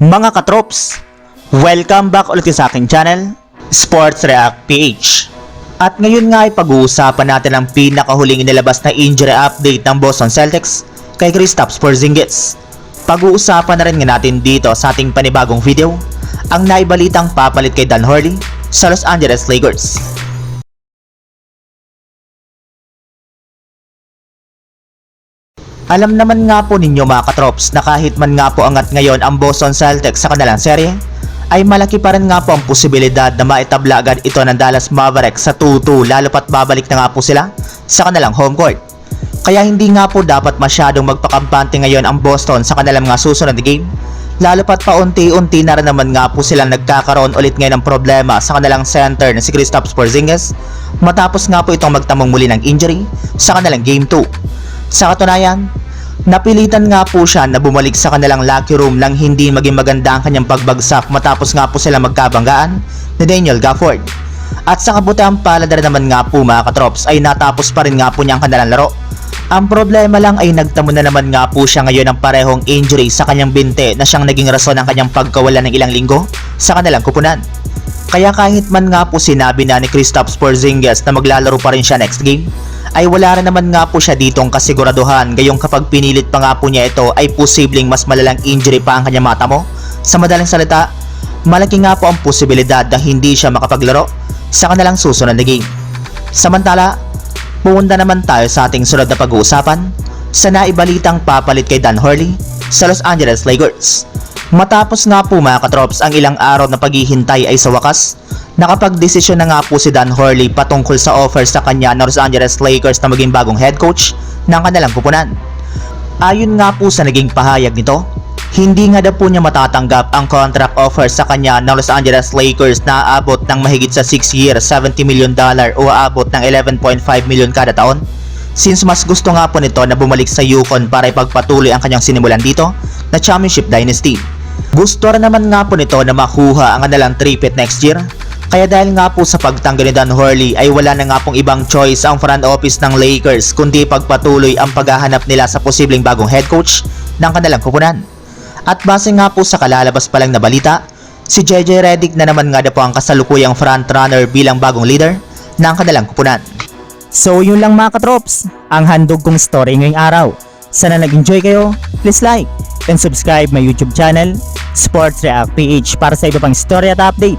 Mga katrops, welcome back ulit sa aking channel, Sports React PH. At ngayon nga ay pag-uusapan natin ang pinakahuling inilabas na injury update ng Boston Celtics kay Kristaps Porzingis. Pag-uusapan na rin nga natin dito sa ating panibagong video ang naibalitang papalit kay Dan Hurley sa Los Angeles Lakers. Alam naman nga po ninyo mga katrops na kahit man nga po angat ngayon ang Boston Celtics sa kanilang serye, ay malaki pa rin nga po ang posibilidad na maitabla agad ito ng Dallas Mavericks sa 2-2 lalo pat babalik na nga po sila sa kanilang home court. Kaya hindi nga po dapat masyadong magpakampante ngayon ang Boston sa kanilang mga susunod na game lalo pat paunti-unti na rin naman nga po silang nagkakaroon ulit ngayon ng problema sa kanilang center na si Kristaps Porzingis matapos nga po itong magtamong muli ng injury sa kanilang game 2. Sa katunayan, napilitan nga po siya na bumalik sa kanilang locker room nang hindi maging maganda ang kanyang pagbagsak matapos nga po sila magkabanggaan ni Daniel Gafford. At sa kabutang palad rin naman nga po mga katrops ay natapos pa rin nga po niya ang kanilang laro. Ang problema lang ay nagtamo na naman nga po siya ngayon ng parehong injury sa kanyang binte na siyang naging rason ng kanyang pagkawala ng ilang linggo sa kanilang kupunan. Kaya kahit man nga po sinabi na ni Kristaps Porzingis na maglalaro pa rin siya next game, ay wala rin naman nga po siya ditong kasiguraduhan gayong kapag pinilit pa nga po niya ito ay posibleng mas malalang injury pa ang kanyang mata mo. Sa madaling salita, malaki nga po ang posibilidad na hindi siya makapaglaro sa kanilang susunod na game. Samantala, pumunta naman tayo sa ating sunod na pag-uusapan sa naibalitang papalit kay Dan Hurley sa Los Angeles Lakers. Matapos nga po mga katrops ang ilang araw na paghihintay ay sa wakas, nakapagdesisyon na nga po si Dan Hurley patungkol sa offer sa kanya ng Los Angeles Lakers na maging bagong head coach ng kanilang pupunan. Ayon nga po sa naging pahayag nito, hindi nga daw po niya matatanggap ang contract offer sa kanya ng Los Angeles Lakers na aabot ng mahigit sa 6 years 70 million dollar o aabot ng 11.5 million kada taon. Since mas gusto nga po nito na bumalik sa Yukon para ipagpatuloy ang kanyang sinimulan dito na championship dynasty. Gusto rin naman nga po nito na makuha ang kanilang tripit next year. Kaya dahil nga po sa pagtanggal ni Dan Hurley ay wala na nga pong ibang choice ang front office ng Lakers kundi pagpatuloy ang paghahanap nila sa posibleng bagong head coach ng kanilang kupunan. At base nga po sa kalalabas pa lang na balita, si JJ Redick na naman nga na po ang kasalukuyang frontrunner bilang bagong leader ng kanilang kupunan. So yun lang mga katrops, ang handog kong story ngayong araw. Sana nag-enjoy kayo, please like and subscribe my YouTube channel, Sports React PH para sa iba pang story at update